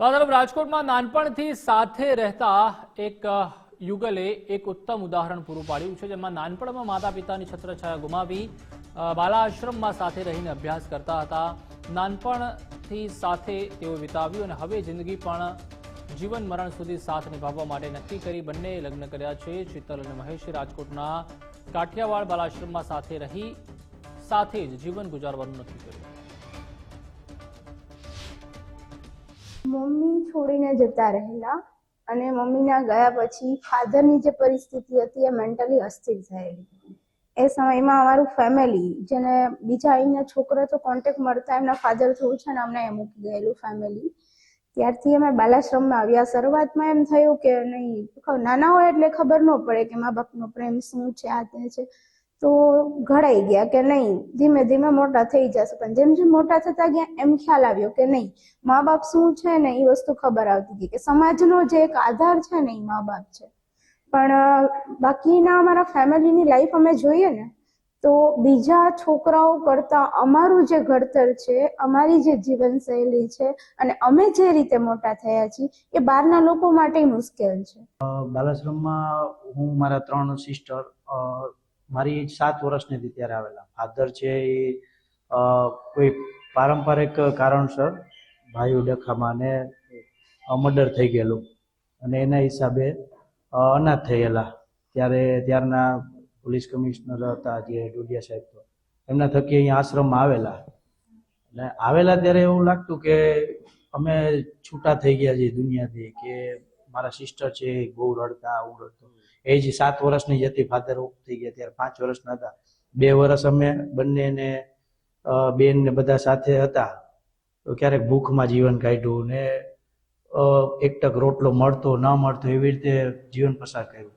તો આ તરફ રાજકોટમાં નાનપણથી સાથે રહેતા એક યુગલે એક ઉત્તમ ઉદાહરણ પૂરું પાડ્યું છે, જેમાં નાનપણમાં માતા પિતાની છત્રછાયા ગુમાવી બાલાશ્રમમાં સાથે રહીને અભ્યાસ કરતા હતા. નાનપણથી સાથે તેઓ વિતાવ્યું અને હવે જિંદગી પણ જીવન મરણ સુધી સાથ નિભાવવા માટે નક્કી કરી બંને લગ્ન કર્યા છે. શીતલ અને મહેશે રાજકોટના કાઠિયાવાડ બાલાશ્રમમાં સાથે રહી, સાથે જ જીવન ગુજારવાનું નક્કી કર્યું. મમ્મી છોડીને જતા રહેલા અને મમ્મીના ગયા પછી ફાધરની જે પરિસ્થિતિ હતી એ મેન્ટલી અસ્થિર થયેલી. એ સમયમાં અમારું ફેમિલી જેને બીજા અહીંના છોકરો તો કોન્ટેક્ટ મળતા એમના ફાધર થોડું છે ને અમને એ મૂકી ગયેલું ફેમિલી ત્યારથી અમે બાલાશ્રમમાં આવ્યા. શરૂઆતમાં એમ થયું કે નહીં નાના હોય એટલે ખબર ન પડે કે મા બાપનો પ્રેમ શું છે, આ તે છે. તો ઘડાઈ ગયા કે નહીં? ધીમે ધીમે મોટા થઈ જશે. પણ જેમ જેમ મોટા થતા ગયા, એમ ખ્યાલ આવ્યો કે નહીં? મા બાપ શું છે ને, એ વસ્તુ ખબર આવતી હતી કે સમાજનો જે એક આધાર છે ને, એ મા બાપ છે. પણ બાકીના અમારા ફેમિલીની લાઈફ અમે જોઈએ ને, તો બીજા છોકરાઓ કરતા અમારું જે ઘડતર છે, અમારી જે જીવનશૈલી છે અને અમે જે રીતે મોટા થયા છીએ, એ બહારના લોકો માટે મુશ્કેલ છે. બાલાશ્રમમાં હું, મારા ત્રણ સિસ્ટર મારી સાત વર્ષની હતી ત્યારે આવેલા. ફાધર છે એ કોઈ પારંપરિક કારણસર ભાઈઓ ડખામાં ને મર્ડર થઈ ગયેલું. અને એના હિસાબે અનાથ થયેલા. ત્યારે, ત્યારના પોલીસ કમિશનર હતા, જે ડોડિયા સાહેબ તો. એમના થકી અહીંયા આશ્રમમાં આવેલા. અને આવેલા ત્યારે એવું લાગતું કે અમે છૂટા થઈ ગયા છીએ દુનિયાથી, કે મારા સિસ્ટર છે બહુ રડતા આવું રડતું. એ સાત વર્ષની જ હતી ફાધર થઈ ગયા ત્યારે પાંચ વર્ષના હતા. બે વર્ષ અમે બંનેને બેન ને બધા સાથે હતા. તો ક્યારેક ભૂખમાં જીવન કાઢ્યું ને એકટક એક ટક રોટલો મળતો, ન મળતો એવી રીતે જીવન પસાર કર્યું.